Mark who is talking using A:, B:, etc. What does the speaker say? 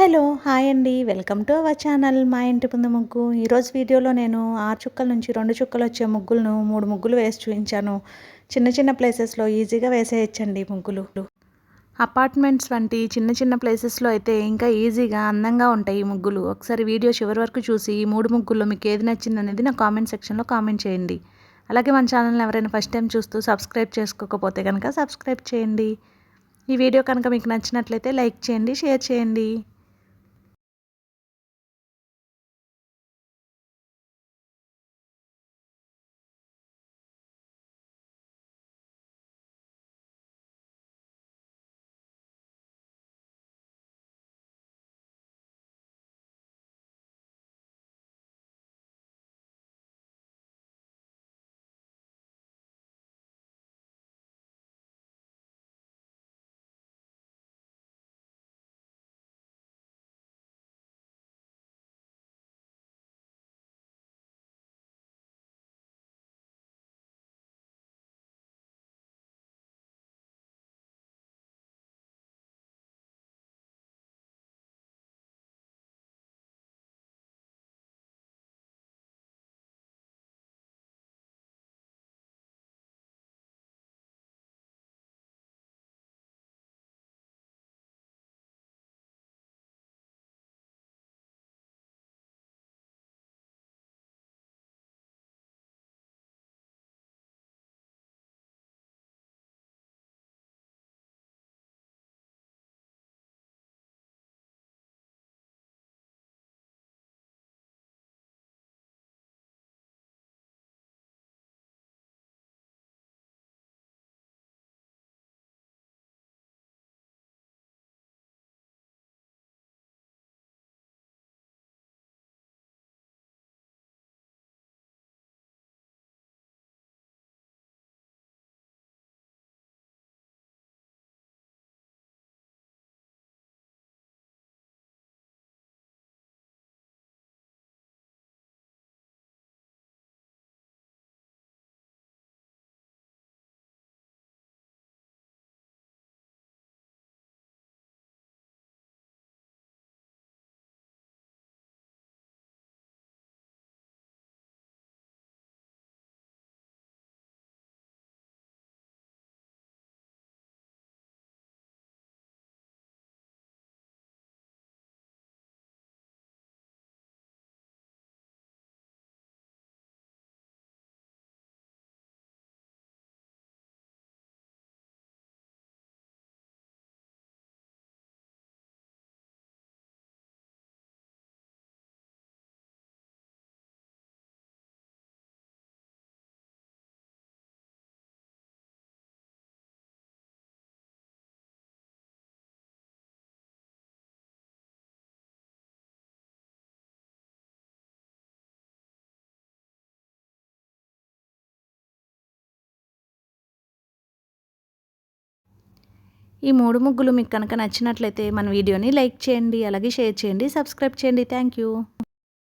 A: Hello hi అండి. Welcome to our channel మా ఇంటి ముందు ముగ్గు. ఈరోజు వీడియోలో నేను ఆరు చుక్కల నుంచి రెండు చుక్కలు వచ్చే ముగ్గులను మూడు ముగ్గులు వేసి చూపించాను. చిన్న చిన్న ప్లేసెస్లో ఈజీగా వేసేయచ్చండి ముగ్గులు. అపార్ట్మెంట్స్ వంటి చిన్న చిన్న ప్లేసెస్లో అయితే ఇంకా ఈజీగా అందంగా ఉంటాయి ఈ ముగ్గులు. ఒకసారి వీడియో చివరి వరకు చూసి ఈ మూడు ముగ్గుల్లో మీకు ఏది నచ్చింది అనేది నా కామెంట్ సెక్షన్లో కామెంట్ చేయండి. అలాగే మన ఛానల్ని ఎవరైనా ఫస్ట్ టైం చూస్తూ సబ్స్క్రైబ్ చేసుకోకపోతే కనుక సబ్స్క్రైబ్ చేయండి. ఈ వీడియో కనుక మీకు నచ్చినట్లయితే లైక్ చేయండి షేర్ చేయండి. ఈ మూడు ముగ్గులు మీకు కనుక నచ్చినట్లయితే మన వీడియోని లైక్ చేయండి అలాగే షేర్ చేయండి సబ్స్క్రైబ్ చేయండి. Thank you